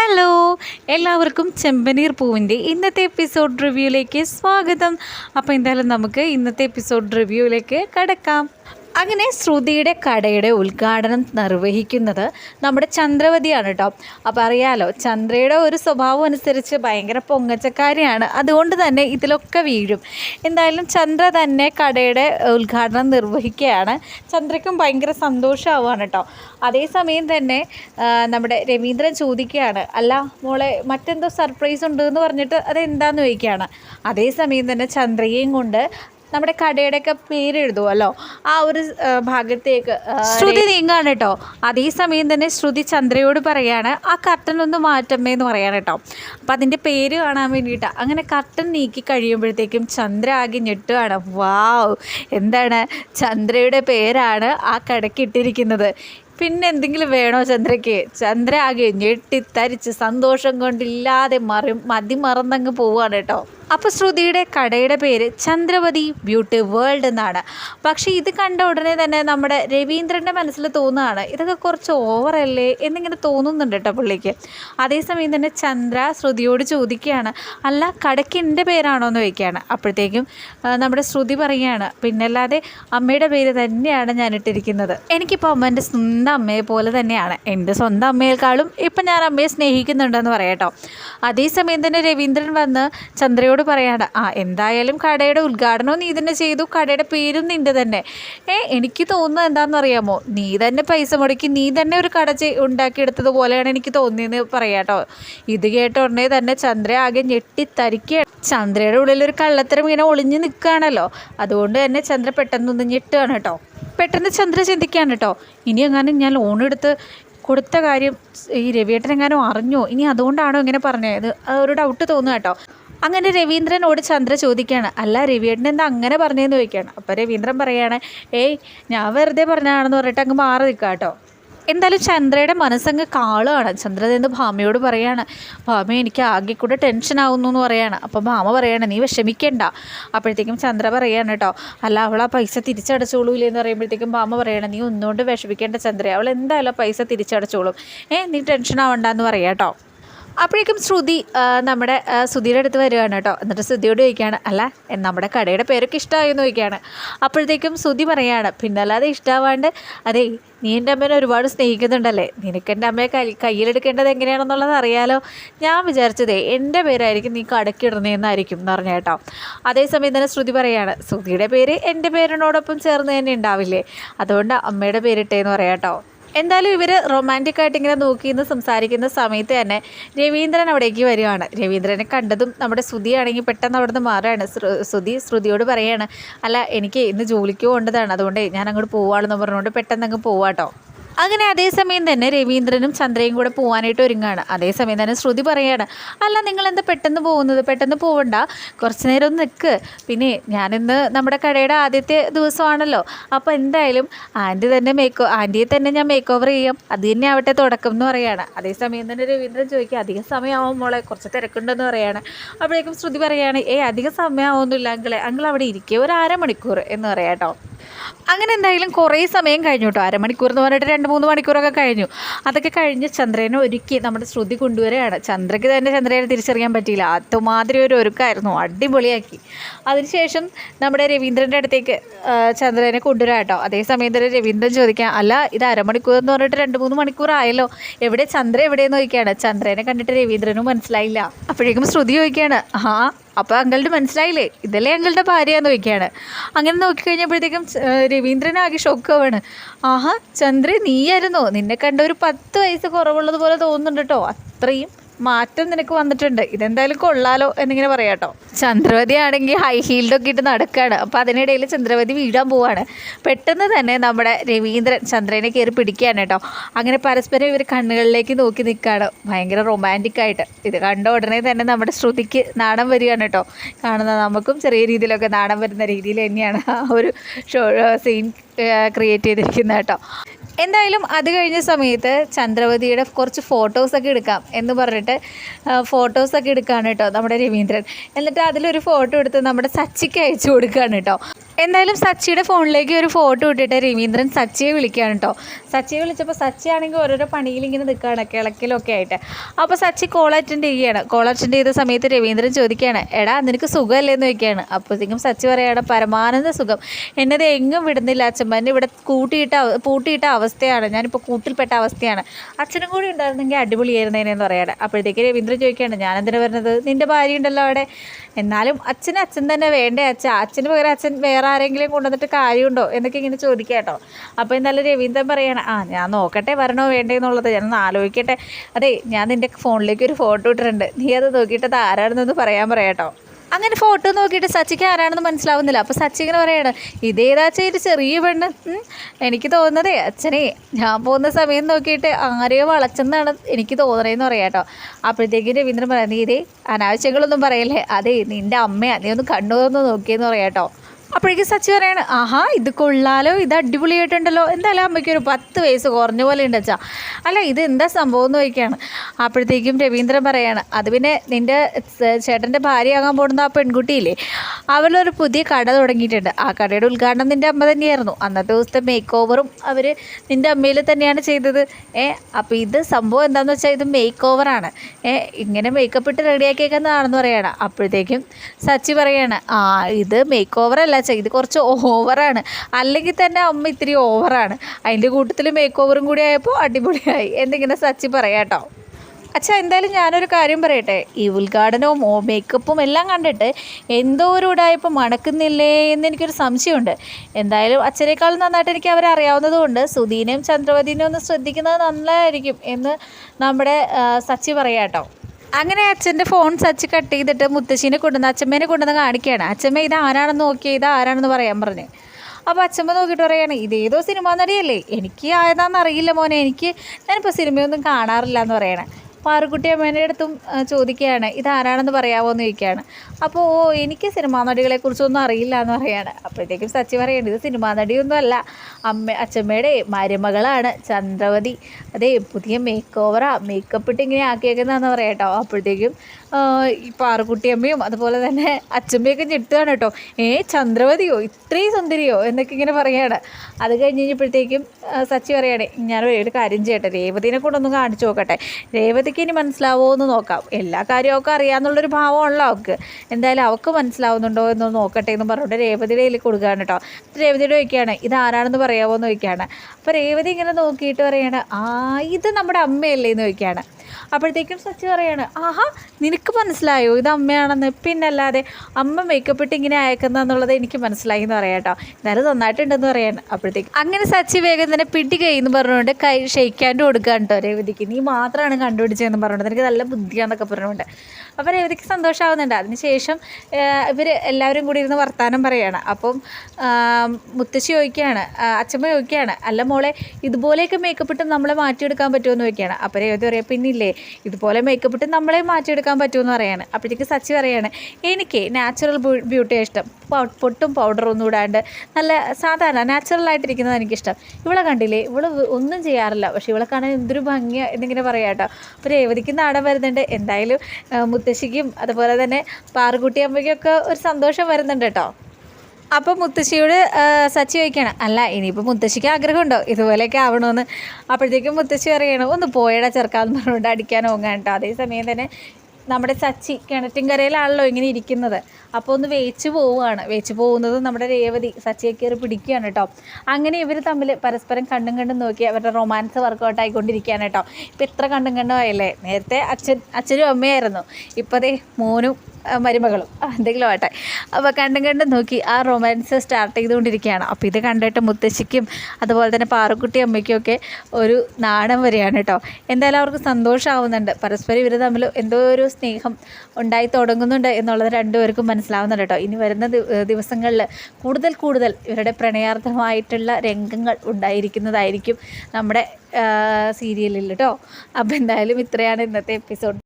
Hello എല്ലാവർക്കും ചെമ്പനീർ പൂവിന്റെ ഇന്നത്തെ എപ്പിസോഡ് റിവ്യൂയിലേക്ക് സ്വാഗതം. അപ്പോൾ എന്തായാലും നമുക്ക് ഇന്നത്തെ എപ്പിസോഡ് റിവ്യൂയിലേക്ക് കടക്കാം. അങ്ങനെ ശ്രുതിയുടെ കടയുടെ ഉദ്ഘാടനം നിർവഹിക്കുന്നത് നമ്മുടെ ചന്ദ്രവതിയാണ് കേട്ടോ. അപ്പോൾ അറിയാലോ ചന്ദ്രയുടെ ഒരു സ്വഭാവം അനുസരിച്ച് ഭയങ്കര പൊങ്ങച്ചക്കാരിയാണ്. അതുകൊണ്ട് തന്നെ ഇതിലൊക്കെ വീഴും. എന്തായാലും ചന്ദ്ര തന്നെ കടയുടെ ഉദ്ഘാടനം നിർവഹിക്കുകയാണ്. ചന്ദ്രയ്ക്കും ഭയങ്കര സന്തോഷമാവുകയാണ് കേട്ടോ. അതേസമയം തന്നെ നമ്മുടെ രവീന്ദ്രൻ ചോദിക്കുകയാണ് അല്ല മോളെ മറ്റെന്തോ സർപ്രൈസ് ഉണ്ട് എന്ന് പറഞ്ഞിട്ട് അതെന്താന്ന് ചോദിക്കുകയാണ്? അതേസമയം തന്നെ ചന്ദ്രയെയും കൊണ്ട് നമ്മുടെ കടയുടെയൊക്കെ പേര് എഴുതുമല്ലോ ആ ഒരു ഭാഗത്തേക്ക് ശ്രുതി നീങ്ങാണ് കേട്ടോ. അതേസമയം തന്നെ ശ്രുതി ചന്ദ്രയോട് പറയാണ് ആ കർട്ടൻ ഒന്ന് മാറ്റമ്മേ എന്ന് പറയാണ് കേട്ടോ. അപ്പം അതിന്റെ പേര് കാണാൻ വേണ്ടിയിട്ട്. അങ്ങനെ കർട്ടൻ നീക്കി കഴിയുമ്പോഴത്തേക്കും ചന്ദ്ര ആകെ ഞെട്ടുകയാണ് വാവ് എന്താണ്? ചന്ദ്രയുടെ പേരാണ് ആ കടയ്ക്ക് ഇട്ടിരിക്കുന്നത്. പിന്നെ എന്തെങ്കിലും വേണോ ചന്ദ്രയ്ക്ക്? ചന്ദ്ര ആകെ ഞെട്ടിത്തരിച്ച് സന്തോഷം കൊണ്ടില്ലാതെ മറി മതി മറന്നങ്ങ് പോവുകയാണ് കേട്ടോ. അപ്പോൾ ശ്രുതിയുടെ കടയുടെ പേര് ചന്ദ്രവതി ബ്യൂട്ടി വേൾഡ് എന്നാണ്. പക്ഷേ ഇത് കണ്ട ഉടനെ തന്നെ നമ്മുടെ രവീന്ദ്രന്റെ മനസ്സിൽ തോന്നുകയാണ് ഇതൊക്കെ കുറച്ച് ഓവറല്ലേ എന്നിങ്ങനെ തോന്നുന്നുണ്ട് കേട്ടോ പുള്ളിക്ക്. അതേസമയം തന്നെ ചന്ദ്ര ശ്രുതിയോട് ചോദിക്കുകയാണ് അല്ല കടയ്ക്ക് എന്റെ പേരാണോ? എന്ന് ചോദിക്കുകയാണ്. അപ്പോഴത്തേക്കും നമ്മുടെ ശ്രുതി പറയുകയാണ് പിന്നല്ലാതെ അമ്മയുടെ പേര് തന്നെയാണ് ഞാൻ ഇട്ടിരിക്കുന്നത്. എനിക്കിപ്പോൾ അമ്മേന്റെ സ്വന്തം അമ്മയെ പോലെ തന്നെയാണ്. എന്റെ സ്വന്തം അമ്മയേക്കാളും ഇപ്പം ഞാൻ അമ്മയെ സ്നേഹിക്കുന്നുണ്ടെന്ന് പറയാം കേട്ടോ. അതേസമയം തന്നെ രവീന്ദ്രൻ വന്ന് ചന്ദ്രയോട് പറയാണ് ആ എന്തായാലും കടയുടെ ഉദ്ഘാടനവും നീ തന്നെ ചെയ്തു കടയുടെ പേരും നിന്റെ തന്നെ. ഏ എനിക്ക് തോന്നുന്നത് എന്താണെന്ന് അറിയാമോ നീ തന്നെ പൈസ മുടക്കി നീ തന്നെ ഒരു കട ഉണ്ടാക്കിയെടുത്തത് പോലെയാണ് എനിക്ക് തോന്നിയെന്ന് പറയാട്ടോ. ഇത് കേട്ട ഉടനെ തന്നെ ചന്ദ്ര ആകെ ഞെട്ടിത്തരിക്കുക ചന്ദ്രയുടെ ഉള്ളിൽ ഒരു കള്ളത്തരം ഇങ്ങനെ ഒളിഞ്ഞു നിൽക്കുകയാണല്ലോ. അതുകൊണ്ട് തന്നെ ചന്ദ്ര പെട്ടെന്നൊന്ന് ഞെട്ടുകയാണ് കേട്ടോ. പെട്ടെന്ന് ചന്ദ്ര ചിന്തിക്കുകയാണ് കേട്ടോ. ഇനി എങ്ങാനും ഞാൻ ലോൺ എടുത്ത് കൊടുത്ത കാര്യം ഈ രവിയേട്ടൻ എങ്ങാനും അറിഞ്ഞോ? ഇനി അതുകൊണ്ടാണോ ഇങ്ങനെ പറഞ്ഞത്? ഒരു ഡൗട്ട് തോന്നുക കേട്ടോ. അങ്ങനെ രവീന്ദ്രനോട് ചന്ദ്ര ചോദിക്കുകയാണ് അല്ല രവിയേട്ടൻ എന്താ അങ്ങനെ പറഞ്ഞതെന്ന് ചോദിക്കുകയാണ്. അപ്പോൾ രവീന്ദ്രൻ പറയുകയാണ് ഏയ് ഞാൻ വെറുതെ പറഞ്ഞതാണെന്ന് പറഞ്ഞിട്ട് അങ്ങ് മാറി നിൽക്കുക കേട്ടോ. എന്തായാലും ചന്ദ്രയുടെ മനസ്സങ്ങ് കാളുകയാണ് ചന്ദ്ര നിന്ന് ഭാമയോട് പറയാണ് ഭാമ എനിക്ക് ആകെ കൂടെ ടെൻഷൻ ആവുന്നു എന്ന് പറയാണ് അപ്പോൾ ഭാമ പറയാണ് നീ വിഷമിക്കണ്ട. അപ്പോഴത്തേക്കും ചന്ദ്ര പറയാണ് കേട്ടോ അല്ല അവൾ ആ പൈസ തിരിച്ചടച്ചോളൂ എന്ന് പറയുമ്പോഴത്തേക്കും ഭാമ പറയാണ് നീ ഒന്നുകൊണ്ട് വിഷമിക്കേണ്ട ചന്ദ്ര അവൾ എന്തായാലും പൈസ തിരിച്ചടച്ചോളും. ഏ നീ ടെൻഷൻ ആവണ്ടെന്ന് പറയാം കേട്ടോ. അപ്പോഴേക്കും ശ്രുതി നമ്മുടെ ശ്രുതിയുടെ അടുത്ത് വരികയാണ് കേട്ടോ. എന്നിട്ട് ശ്രുതിയോട് ചോദിക്കുകയാണ് അല്ല നമ്മുടെ കടയുടെ പേരൊക്കെ ഇഷ്ടമായി എന്ന് ചോദിക്കുകയാണ്. അപ്പോഴത്തേക്കും ശ്രുതി പറയുകയാണ് പിന്നെ അല്ലാതെ ഇഷ്ടമാവാണ്ട് അതെ നീ എന്റെ അമ്മേനെ ഒരുപാട് സ്നേഹിക്കുന്നുണ്ടല്ലേ? നിനക്ക് എന്റെ അമ്മയെ കൈ കയ്യിലെടുക്കേണ്ടത് എങ്ങനെയാണെന്നുള്ളത് അറിയാലോ? ഞാൻ വിചാരിച്ചതേ എന്റെ പേരായിരിക്കും നീ കടക്കിടുന്നതെന്നായിരിക്കും എന്ന് പറഞ്ഞു കേട്ടോ. അതേസമയം തന്നെ ശ്രുതി പറയാണ് ശ്രുതിയുടെ പേര് എന്റെ പേരിനോടൊപ്പം ചേർന്ന് തന്നെ ഉണ്ടാവില്ലേ? അതുകൊണ്ട് അമ്മയുടെ പേരിട്ടേന്ന് പറയാം കേട്ടോ. എന്തായാലും ഇവർ റൊമാന്റിക് ആയിട്ട് ഇങ്ങനെ നോക്കി നിന്ന് സംസാരിക്കുന്ന സമയത്ത് തന്നെ രവീന്ദ്രൻ അവിടേക്ക് വരികയാണ്. രവീന്ദ്രനെ കണ്ടതും നമ്മുടെ ശ്രുതിയാണെങ്കിൽ പെട്ടെന്ന് അവിടെ നിന്ന് മാറുകയാണ്. ശ്രു- ശ്രുതി ശ്രുതിയോട് പറയുകയാണ് അല്ല എനിക്ക് ഇന്ന് ജോലിക്ക് പോകേണ്ടതാണ്. അതുകൊണ്ട് ഞാൻ അങ്ങോട്ട് പോവാണെന്ന് പറഞ്ഞുകൊണ്ട് പെട്ടെന്ന് അങ്ങ് പോവാട്ടോ. അങ്ങനെ അതേസമയം തന്നെ രവീന്ദ്രനും ചന്ദ്രയും കൂടെ പോകാനായിട്ട് ഒരുങ്ങാണ്. അതേസമയം തന്നെ ശ്രുതി പറയാണ് അല്ല നിങ്ങൾ എന്താ പെട്ടെന്ന് പോകുന്നത്? പെട്ടെന്ന് പോവണ്ട. കുറച്ച് നേരം ഒന്ന് നിൽക്ക് പിന്നെ ഞാനിന്ന് നമ്മുടെ കടയുടെ ആദ്യത്തെ ദിവസമാണല്ലോ. അപ്പോൾ എന്തായാലും ആന്റി തന്നെ മേക്ക് ആന്റിയെ തന്നെ ഞാൻ മേക്ക് ഓവർ ചെയ്യാം. അത് തന്നെ ആവട്ടെ തുടക്കം എന്ന് പറയാണ്. അതേസമയം തന്നെ രവീന്ദ്രൻ ചോദിക്കുക അധികം സമയമാവും മോളെ? കുറച്ച് തിരക്കുണ്ടെന്ന് പറയാണ്. അപ്പോഴേക്കും ശ്രുതി പറയുകയാണ് ഏ അധികം സമയമാവുന്നില്ല അങ്കിളെ. അങ്കിൾ അവിടെ ഇരിക്കുക ഒരു അരമണിക്കൂർ എന്ന് പറയാം കേട്ടോ അങ്ങനെ എന്തായാലും കുറേ സമയം കഴിഞ്ഞു കേട്ടോ. അരമണിക്കൂർ എന്ന് പറഞ്ഞിട്ട് രണ്ട് മൂന്ന് മണിക്കൂറൊക്കെ കഴിഞ്ഞു. അതൊക്കെ കഴിഞ്ഞ് ചന്ദ്രനെ ഒരുക്കി നമ്മുടെ ശ്രുതി കൊണ്ടുവരികയാണ്. ചന്ദ്രയ്ക്ക് തന്നെ ചന്ദ്രനെ തിരിച്ചറിയാൻ പറ്റിയില്ല. അതുമാതിരി ഒരു ഒരുക്കായിരുന്നു. അടിപൊളിയാക്കി. അതിനുശേഷം നമ്മുടെ രവീന്ദ്രന്റെ അടുത്തേക്ക് ചന്ദ്രനെ കൊണ്ടുവരാം കേട്ടോ. അതേസമയം തന്നെ രവീന്ദ്രൻ ചോദിക്കാം അല്ല ഇത് അരമണിക്കൂർ എന്ന് പറഞ്ഞിട്ട് രണ്ട് മൂന്ന് മണിക്കൂർ ആയല്ലോ. എവിടെ ചന്ദ്രൻ എവിടെയെന്ന് ചോദിക്കുകയാണ്. ചന്ദ്രനെ കണ്ടിട്ട് രവീന്ദ്രനും മനസ്സിലായില്ല. അപ്പോഴേക്കും ശ്രുതി ചോദിക്കുകയാണ് ആ അപ്പോൾ അങ്കിളുടെ മനസ്സിലായില്ലേ? ഇതല്ലേ അങ്കിളുടെ ഭാര്യയാന്ന് ചോദിക്കുകയാണ്. അങ്ങനെ നോക്കിക്കഴിഞ്ഞപ്പോഴത്തേക്കും രവീന്ദ്രനാകെ ഷോക്കാവാണ് ആഹാ ചന്ദ്രൻ നീയായിരുന്നോ? നിന്നെ കണ്ട ഒരു പത്ത് വയസ്സ് കുറവുള്ളത് പോലെ തോന്നുന്നുണ്ട് കേട്ടോ. അത്രയും മാറ്റം നിനക്ക് വന്നിട്ടുണ്ട്. ഇതെന്തായാലും കൊള്ളാലോ എന്നിങ്ങനെ പറയാട്ടോ. ചന്ദ്രവതി ആണെങ്കിൽ ഹൈ ഹീൽഡൊക്കെ ഇട്ട് നടക്കുകയാണ് അപ്പോൾ അതിനിടയിൽ ചന്ദ്രവതി വീഴാൻ പോവാണ്. പെട്ടെന്ന് തന്നെ നമ്മുടെ രവീന്ദ്രൻ ചന്ദ്രനെ കയറി പിടിക്കുകയാണ് കേട്ടോ. അങ്ങനെ പരസ്പരം ഇവർ കണ്ണുകളിലേക്ക് നോക്കി നിൽക്കുകയാണ്. ഭയങ്കര റൊമാന്റിക് ആയിട്ട്. ഇത് കണ്ട ഉടനെ തന്നെ നമ്മുടെ ശ്രുതിക്ക് നാണം വരികയാണ് കേട്ടോ. കാണുന്ന നമുക്കും ചെറിയ രീതിയിലൊക്കെ നാണം വരുന്ന രീതിയിൽ തന്നെയാണ് ആ ഒരു ഷോ സീൻ ക്രിയേറ്റ് ചെയ്തിരിക്കുന്നത് കേട്ടോ. എന്തായാലും അത് കഴിഞ്ഞ സമയത്ത് ചന്ദ്രവതിയുടെ കുറച്ച് ഫോട്ടോസൊക്കെ എടുക്കാം എന്ന് പറഞ്ഞിട്ട് ഫോട്ടോസൊക്കെ എടുക്കുകയാണ് കേട്ടോ നമ്മുടെ രവീന്ദ്രൻ. എന്നിട്ട് അതിലൊരു ഫോട്ടോ എടുത്ത് നമ്മുടെ സച്ചിക്ക് അയച്ചു കൊടുക്കുകയാണ് കേട്ടോ. എന്തായാലും സച്ചിയുടെ ഫോണിലേക്ക് ഒരു ഫോട്ടോ ഇട്ടിട്ട് രവീന്ദ്രൻ സച്ചിയെ വിളിക്കുകയാണ് കേട്ടോ. സച്ചിയെ വിളിച്ചപ്പോൾ സച്ചി ആണെങ്കിൽ ഓരോരോ പണിയിൽ ഇങ്ങനെ നിൽക്കുകയാണ് കിളക്കിലൊക്കെ ആയിട്ട്. അപ്പോൾ സച്ചി കോൾ അറ്റൻഡ് ചെയ്യുകയാണ്. കോൾ അറ്റൻഡ് ചെയ്ത സമയത്ത് രവീന്ദ്രൻ ചോദിക്കുകയാണ് എടാ നിനക്ക് സുഖമല്ലേ എന്ന് ചോദിക്കുകയാണ്. അപ്പോഴത്തേക്കും സച്ചി പറയുകയാണ് പരമാനന്ദ സുഖം. എന്നത് എങ്ങും വിടുന്നില്ല അച്ഛൻ എന്നെ ഇവിടെ കൂട്ടിയിട്ട പൂട്ടിയിട്ട അവസ്ഥയാണ്. ഞാനിപ്പോൾ കൂട്ടിൽപ്പെട്ട അവസ്ഥയാണ്. അച്ഛനും കൂടി ഉണ്ടായിരുന്നെങ്കിൽ അടിപൊളിയായിരുന്നേനെന്ന് പറയാണ്. അപ്പോഴത്തേക്ക് രവീന്ദ്രൻ ചോദിക്കുകയാണ് എന്തിനാ വരുന്നത്? നിന്റെ ഭാര്യ ഉണ്ടല്ലോ അവിടെ. എന്നാലും അച്ഛന് അച്ഛൻ തന്നെ വേണ്ടേ അച്ഛ അച്ഛന് പകരം അച്ഛൻ വേറെ ആരെങ്കിലും കൊണ്ടുവന്നിട്ട് കാര്യമുണ്ടോ എന്നൊക്കെ ഇങ്ങനെ ചോദിക്കുക കേട്ടോ. അപ്പോൾ എന്തായാലും രവീന്ദ്രൻ പറയണം ആ ഞാൻ നോക്കട്ടെ വരണോ വേണ്ടേ എന്നുള്ളത് ഞാനൊന്ന് ആലോചിക്കട്ടെ. അതെ ഞാൻ നിന്റെ ഫോണിലേക്ക് ഒരു ഫോട്ടോ ഇട്ടിട്ടുണ്ട്. നീ അത് നോക്കിയിട്ട് അത് ആരാണെന്നൊന്ന് പറയാൻ പറയാട്ടോ അങ്ങനെ ഫോട്ടോ നോക്കിയിട്ട് സച്ചിക്ക് ആരാണെന്ന് മനസ്സിലാവുന്നില്ല. അപ്പോൾ സച്ചി ഇങ്ങനെ പറയാണ് ഇതേതാച്ചാ ഒരു ചെറിയ പെണ്ണ്. എനിക്ക് തോന്നുന്നതേ അച്ഛനെ ഞാൻ പോകുന്ന സമയം നോക്കിയിട്ട് ആരെയോ വളച്ചെന്നാണ് എനിക്ക് തോന്നണേന്ന് പറയാം കേട്ടോ. അപ്പോഴത്തേക്കും രവീന്ദ്രൻ പറയാം നീ ഇതേ അനാവശ്യങ്ങളൊന്നും പറയല്ലേ. അതെ നിന്റെ അമ്മയാണ് നീ ഒന്ന് കണ്ണു തുറന്ന് നോക്കിയെന്ന് പറയാം കേട്ടോ. അപ്പോഴേക്കും സച്ചി പറയാണ് ആഹാ ഇത് കൊള്ളാലോ ഇത് അടിപൊളിയായിട്ടുണ്ടല്ലോ. എന്തായാലും അമ്മയ്ക്ക് ഒരു പത്ത് വയസ്സ് കുറഞ്ഞ പോലെ ഉണ്ട് അച്ഛാ. അല്ല ഇത് എന്താ സംഭവം? എന്ന് ചോദിക്കുകയാണ്. അപ്പോഴത്തേക്കും രവീന്ദ്രൻ പറയാണ് അത് പിന്നെ നിന്റെ ചേട്ടന്റെ ഭാര്യയാകാൻ പോകുന്ന ആ പെൺകുട്ടിയില്ലേ? അവളൊരു പുതിയ കട തുടങ്ങിയിട്ടുണ്ട്. ആ കടയുടെ ഉദ്ഘാടനം നിന്റെ അമ്മ തന്നെയായിരുന്നു. അന്നത്തെ ദിവസത്തെ മേക്ക് ഓവറും അവർ നിന്റെ അമ്മയിൽ തന്നെയാണ് ചെയ്തത്. ഏ അപ്പോൾ ഇത് സംഭവം എന്താണെന്ന് വെച്ചാൽ ഇത് മേക്ക് ഓവറാണ് ഏ ഇങ്ങനെ മേക്കപ്പ് ഇട്ട് റെഡിയാക്കിയേക്കുന്നതാണെന്ന് പറയുകയാണ് അപ്പോഴത്തേക്കും സച്ചി പറയാണ് ആ ഇത് മേക്ക് ഓവർ അല്ല ചേ ഇത് കുറച്ച് ഓവറാണ്. അല്ലെങ്കിൽ തന്നെ അമ്മ ഇത്തിരി ഓവറാണ്. അതിന്റെ കൂട്ടത്തിൽ മേക്ക് ഓവറും കൂടി ആയപ്പോൾ അടിപൊളിയായി. എന്നിങ്ങനെ സച്ചി പറയാട്ടോ അച്ഛാ എന്തായാലും ഞാനൊരു കാര്യം പറയട്ടെ. ഈ ഉദ്ഘാടനവും മേക്കപ്പും എല്ലാം കണ്ടിട്ട് എന്തോ ഒരു ഉടായ്പ മണക്കുന്നില്ലേ എന്ന് എനിക്കൊരു സംശയമുണ്ട്. എന്തായാലും അച്ഛനേക്കാളും നന്നായിട്ട് എനിക്ക് അവരെ അറിയാവുന്നതുകൊണ്ട് സുധീനെയും ചന്ദ്രവതിനെയും ഒന്ന് ശ്രദ്ധിക്കുന്നത് നല്ലതായിരിക്കും എന്ന് നമ്മുടെ സച്ചി പറയാട്ടോ അങ്ങനെ അച്ഛന്റെ ഫോൺ സച്ച് കട്ട് ചെയ്തിട്ട് മുത്തശ്ശീനെ കൊണ്ടുവന്ന് അച്ഛമ്മേനെ കൊണ്ടുവന്ന് കാണിക്കുകയാണ്. അച്ഛമ്മ ഇത് ആരാണെന്ന് നോക്കിയാൽ ഇത് ആരാണെന്ന് പറയാൻ പറഞ്ഞു. അപ്പോൾ അച്ഛമ്മ നോക്കിയിട്ട് പറയാണ് ഇതേതോ സിനിമ നടിയല്ലേ? എനിക്ക് ആയതാണെന്ന് അറിയില്ല മോനെ എനിക്ക് ഞാനിപ്പോൾ സിനിമയൊന്നും കാണാറില്ല എന്ന് പറയണേ പാറുക്കുട്ടി അമ്മേന്റെ അടുത്തും ചോദിക്കുകയാണ് ഇതാരാണെന്ന് പറയാമോ എന്ന് ചോദിക്കുകയാണ്. അപ്പോൾ ഓ എനിക്ക് സിനിമാ നടികളെക്കുറിച്ചൊന്നും അറിയില്ല എന്ന് പറയാണ്. അപ്പോഴത്തേക്കും സച്ചി പറയേണ്ടത് ഇത് സിനിമാ നടിയൊന്നും അല്ല അമ്മ അച്ഛമ്മയുടെ മരുമകളാണ് ചന്ദ്രവതി. അതേ പുതിയ മേക്ക് ഓവറാ മേക്കപ്പ് ഇട്ട് ഇങ്ങനെ ആക്കിയേക്കുന്നതെന്ന് പറയാം കേട്ടോ. അപ്പോഴത്തേക്കും ഈ പാറുക്കുട്ടിയമ്മയും അതുപോലെ തന്നെ അച്ഛമ്മയൊക്കെ ഞെട്ടുകയാണ് കേട്ടോ. ഏ ചന്ദ്രവതിയോ? ഇത്രയും സുന്ദരിയോ? എന്നൊക്കെ ഇങ്ങനെ പറയാണ്. അത് കഴിഞ്ഞ് കഴിഞ്ഞപ്പോഴത്തേക്കും സച്ചി പറയാണ് ഞാൻ ഒരു കാര്യം ചെയ്യട്ടെ. രേവതിനെ കൊണ്ടൊന്ന് കാണിച്ചു നോക്കട്ടെ. രേവതിക്ക് ഇനി മനസ്സിലാവുമോ എന്ന് നോക്കാം. എല്ലാ കാര്യവും അവൾക്ക് അറിയാമെന്നുള്ളൊരു ഭാവമുള്ള അവൾക്ക് എന്തായാലും അവൾക്ക് മനസ്സിലാവുന്നുണ്ടോ എന്ന് നോക്കട്ടെ എന്ന് പറഞ്ഞിട്ട് രേവതിയുടെ കയ്യിൽ കൊടുക്കുകയാണ് കേട്ടോ. രേവതിയുടെ ചോദിക്കുകയാണ് ഇത് ആരാണെന്ന് പറയാമോ എന്ന് ചോദിക്കുകയാണ്. അപ്പോൾ രേവതി ഇങ്ങനെ നോക്കിയിട്ട് പറയാണ് ആ ഇത് നമ്മുടെ അമ്മയല്ലേ? എന്ന് ചോദിക്കുകയാണ്. അപ്പോഴത്തേക്കും സച്ചി പറയാണ് ആഹാ നിനക്ക് മനസ്സിലായോ? ഇത് അമ്മയാണെന്ന്. പിന്നല്ലാതെ അമ്മ മേക്കപ്പ് ഇട്ട് ഇങ്ങനെ അയക്കുന്നതെന്നുള്ളത് എനിക്ക് മനസ്സിലായി എന്ന് പറയാം കേട്ടോ. എന്നാലും നന്നായിട്ടുണ്ടെന്ന് പറയാണ് അപ്പോഴത്തേക്കും അങ്ങനെ സച്ചി വേഗം തന്നെ പിടി കൈന്ന് പറഞ്ഞുകൊണ്ട് കൈ ഷെയ്ക്കാണ്ട് കൊടുക്കാൻ കേട്ടോ രേവതിക്ക്. നീ മാത്രമാണ് കണ്ടുപിടിച്ചതെന്ന് പറഞ്ഞുകൊണ്ട് എനിക്ക് നല്ല ബുദ്ധിയാന്നൊക്കെ പറഞ്ഞുകൊണ്ട്. അപ്പോൾ രേവതിക്ക് സന്തോഷമാവുന്നുണ്ട് അതിനുശേഷം ഇവർ എല്ലാവരും കൂടി ഇരുന്ന് വർത്തമാനം പറയുകയാണ് അപ്പം മുത്തശ്ശി ചോദിക്കുകയാണ് അച്ഛമ്മ ചോദിക്കുകയാണ് അല്ല മോളെ ഇതുപോലെയൊക്കെ മേക്കപ്പ് ഇട്ട് നമ്മളെ മാറ്റിയെടുക്കാൻ പറ്റുമോ എന്ന് ചോദിക്കുകയാണ്. അപ്പോൾ രേവതി പറയാം പിന്നില്ലേ ഇതുപോലെ മേക്കപ്പ് ഇട്ട് നമ്മളെ മാറ്റിയെടുക്കാൻ പറ്റുമെന്ന് പറയാണ്. അപ്പോഴത്തേക്ക് സച്ചി പറയാണ് എനിക്ക് നാച്ചുറൽ ബ്യൂട്ടിയാണ് ഇഷ്ടം. പൊട്ടും പൗഡറും ഒന്നും ഇടാണ്ട് നല്ല സാധാരണ നാച്ചുറൽ ആയിട്ടിരിക്കുന്നത് എനിക്കിഷ്ടം. ഇവളെ കണ്ടില്ലേ? ഇവൾ ഒന്നും ചെയ്യാറില്ല. പക്ഷെ ഇവളെ കാണാൻ എന്തൊരു ഭംഗിയ എന്നിങ്ങനെ പറയാം കേട്ടോ. അപ്പോൾ രേവതിക്ക് നാടൻ വരുന്നുണ്ട്. എന്തായാലും മുത്തശ്ശിക്കും അതുപോലെ തന്നെ പാറുകുട്ടി അമ്മയ്ക്കൊക്കെ ഒരു സന്തോഷം വരുന്നുണ്ട് കേട്ടോ. അപ്പോൾ മുത്തശ്ശിയോട് സച്ചി ചോദിക്കണം അല്ല ഇനിയിപ്പോൾ മുത്തശ്ശിക്ക് ആഗ്രഹമുണ്ടോ? ഇതുപോലെയൊക്കെ ആവണമെന്ന് അപ്പോഴത്തേക്കും മുത്തശ്ശി പറയണം ഒന്ന് പോയടാ ചെറുക്കാന്ന് പറഞ്ഞുകൊണ്ട് അടിക്കാൻ ഓങ്ങാൻ കേട്ടോ. അതേസമയം തന്നെ നമ്മുടെ സച്ചി കിണറ്റിൻകരയിലാണല്ലോ ഇങ്ങനെ ഇരിക്കുന്നത്. അപ്പോൾ ഒന്ന് വേച്ച് പോവുകയാണ്. വേച്ച് പോകുന്നത് നമ്മുടെ രേവതി സച്ചിയെ കയറി പിടിക്കുകയാണ് കേട്ടോ. അങ്ങനെ ഇവർ തമ്മിൽ പരസ്പരം കണ്ടും കണ്ടും നോക്കി അവരുടെ റൊമാൻസ് വർക്കൗട്ട് ആയിക്കൊണ്ടിരിക്കുകയാണ് കേട്ടോ. ഇപ്പം ഇത്ര കണ്ടും കണ്ടും ആയല്ലേ? നേരത്തെ അച്ഛൻ അച്ഛനും അമ്മയായിരുന്നു. ഇപ്പോഴേ മോനും മരുമകളും. എന്തെങ്കിലും ആട്ടെ അപ്പോൾ കണ്ടും കണ്ടും നോക്കി ആ റൊമാൻസ് സ്റ്റാർട്ട് ചെയ്തുകൊണ്ടിരിക്കുകയാണ്. അപ്പോൾ ഇത് കണ്ടിട്ട് മുത്തശ്ശിക്കും അതുപോലെ തന്നെ പാറക്കുട്ടി അമ്മയ്ക്കും ഒക്കെ ഒരു നാണം വരികയാണ് കേട്ടോ. എന്തായാലും അവർക്ക് സന്തോഷമാവുന്നുണ്ട് പരസ്പരം ഇവർ തമ്മിൽ എന്തോ ഒരു സ്നേഹം ഉണ്ടായി തുടങ്ങുന്നുണ്ട് എന്നുള്ളത് രണ്ടുപേർക്കും മനസ്സിലാവുന്നുണ്ട് കേട്ടോ. ഇനി വരുന്ന ദിവസങ്ങളിൽ കൂടുതൽ കൂടുതൽ ഇവരുടെ പ്രണയാർത്ഥമായിട്ടുള്ള രംഗങ്ങൾ ഉണ്ടായിരിക്കുന്നതായിരിക്കും നമ്മുടെ സീരിയലിൽ കേട്ടോ. അപ്പോൾ എന്തായാലും ഇത്രയാണ് ഇന്നത്തെ എപ്പിസോഡ്